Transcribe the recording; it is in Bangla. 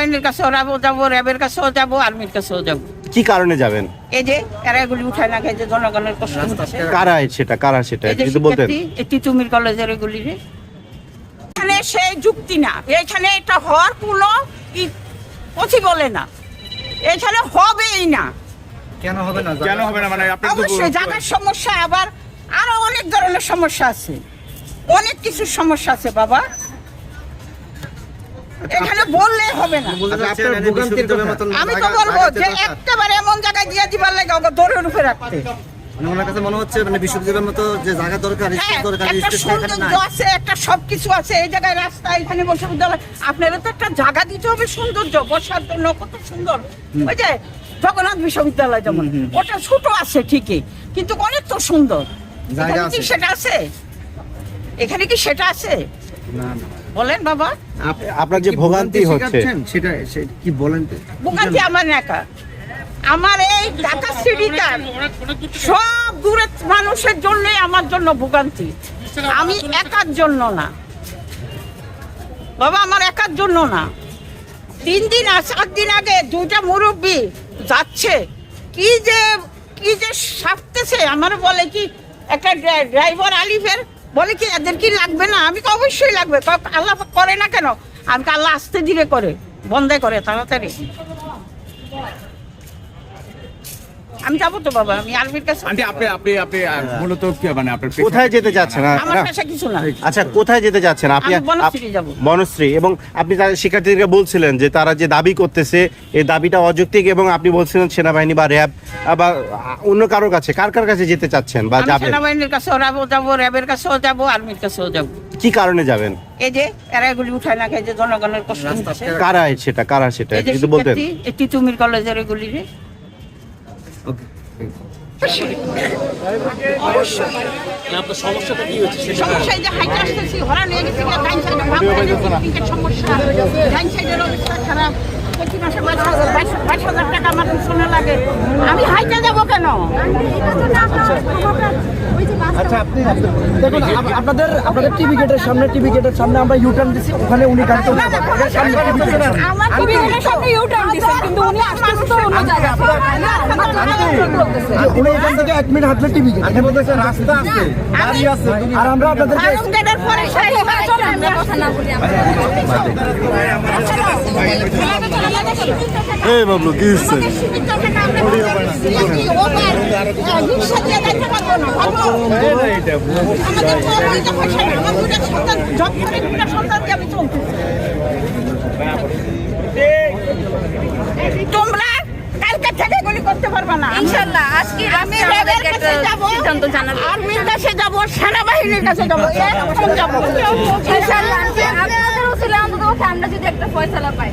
সেনাবাহিনীর কাছেও যাব যাব র্যাবের কাছেও যাব আর্মির কাছেও যাব। কি কারণে যাবেন? এই যে এরা এগুলি উঠায় না খাই যে জনগণের কষ্ট হচ্ছে। কারা সেটা কারা সেটা যদি বলতেন। এই তিতুমির কলেজের এগুলি রে। এখানে সেই যুক্তি না। এখানে এটা হওয়ার কোনো পথি বলে না। এখানে হবেই না। কেন হবে না? কেন হবে না? মানে আপনি তো অবশ্যই জায়গার সমস্যা আবার আরও অনেক ধরনের সমস্যা আছে। অনেক কিছু সমস্যা আছে বাবা। এখানে বললে হবে না। আচ্ছা, আমি তো বলব যে একেবারে এমন জায়গায় দিয়ে দিবার লাগে ওকে উপরে রাখতে। মানে কাছে মনে হচ্ছে মানে বিশ্ববিদ্যালয়ের মতো যে জায়গা দরকার হ্যাঁ, দরকার একটা স্পেস সৌন্দর্য আছে একটা সবকিছু আছে এই জায়গায় রাস্তা এখানে বিশ্ববিদ্যালয় আপনারা তো একটা জায়গা দিতে হবে সৌন্দর্য বসার জন্য কত সুন্দর। ওই যে জগন্নাথ বিশ্ববিদ্যালয় যেমন ওটা ছোট আছে ঠিকই কিন্তু অনেক তো সুন্দর। জায়গা এখানে কি সেটা আছে? এখানে কি সেটা আছে? বলেন বাবা। আপনার যে ভোগান্তি হচ্ছে। সেটা কি বলেন ভোগান্তি আমার একা। আমার এই ঢাকা সিটিটা সব দূরের মানুষের জন্য আমার জন্য ভোগান্তি। আমি একার জন্য না। বাবা আমার একার জন্য না। তিন দিন আর চার দিন আগে দুইটা মুরব্বী যাচ্ছে। কি যে কি যে সাপতেছে আমার বলে কি একটা ড্রাইভার আলিফের বলে কি এদের কি লাগবে না? আমি তো অবশ্যই লাগবে। আল্লাহ করে না কেন? আমি আল্লাহ আসতে দিকে করে বন্ধে করে, তাড়াতাড়ি। আমি যাব তো বাবা। আমি আর্মির কাছে। আন্টি আপনি আপনি আপনি মূলত কি মানে আপনার কোথায় যেতে যাচ্ছেন আমার পেশা কিছু না। আচ্ছা কোথায় যেতে যাচ্ছেন আপনি বনশ্রী যাব। বনশ্রী এবং আপনি তার শিক্ষার্থীদেরকে বলছিলেন যে তারা যে দাবি করতেছে এই দাবিটা অযৌক্তিক এবং আপনি বলছিলেন সেনাবাহিনী বা র্যাব বা অন্য কারোর কাছে কার কার কাছে যেতে চাচ্ছেন বা যাবেন? সেনাবাহিনীর কাছেও যাব যাব র্যাবের কাছেও যাব আর্মির কাছেও যাব। কি কারণে যাবেন? এই যে এরা এগুলি উঠায় না যে জনগণের কষ্ট হচ্ছে। কারা সেটা কারা সেটা যদি বলতেন। এই তিতুমির কলেজের এগুলি ওকে সমস্যা এই যে হাইটে আসতেছি হরা নিয়ে গেছি গিয়ে ডাইন সাইডে ভাব হয়ে সমস্যা। ডাইন সাইডের অবস্থা খারাপ। প্রতি মাসে বাইশ হাজার আমার পিছনে লাগে আমি হাইটে যাব কেন আচ্ছা আপনি দেখুন আপনাদের আপনাদের টিভি গেটের সামনে টিভি গেটের সামনে আমরা ইউটার্ন ওখানে উনি। টিভি গেটের সামনে। ইউটার্ন দিছেন কিন্তু উনি আসতেছে তো অন্য জায়গা উনি এখান থেকে এক মিনিট হাঁটলে টিভি গেট এখানে রাস্তা আছে গাড়ি আছে আর আমরা আপনাদেরকে ফারুক গেটের পরে সেই চলে আমরা কথা না বলি আমরা এই বাবলু কি হচ্ছে রিক্সা দিয়ে যাইতে পারব না পারব? আমাদের তো ওইটা পয়সা নেই। আমার দুইটা সন্তান জব করে দুইটা সন্তান দিয়ে আমি চলতেছি। তোমরা কালকে থেকে এগুলি করতে পারবে না। ইনশাআল্লাহ আজকে আমি রেবের কাছে যাব সিদ্ধান্ত জানাব। আর্মির কাছে যাব সেনাবাহিনীর কাছে যাব এরকম যাব। ইনশাআল্লাহ আপনাদের উসিলে অন্তত আমরা যদি একটা ফয়সালা পাই।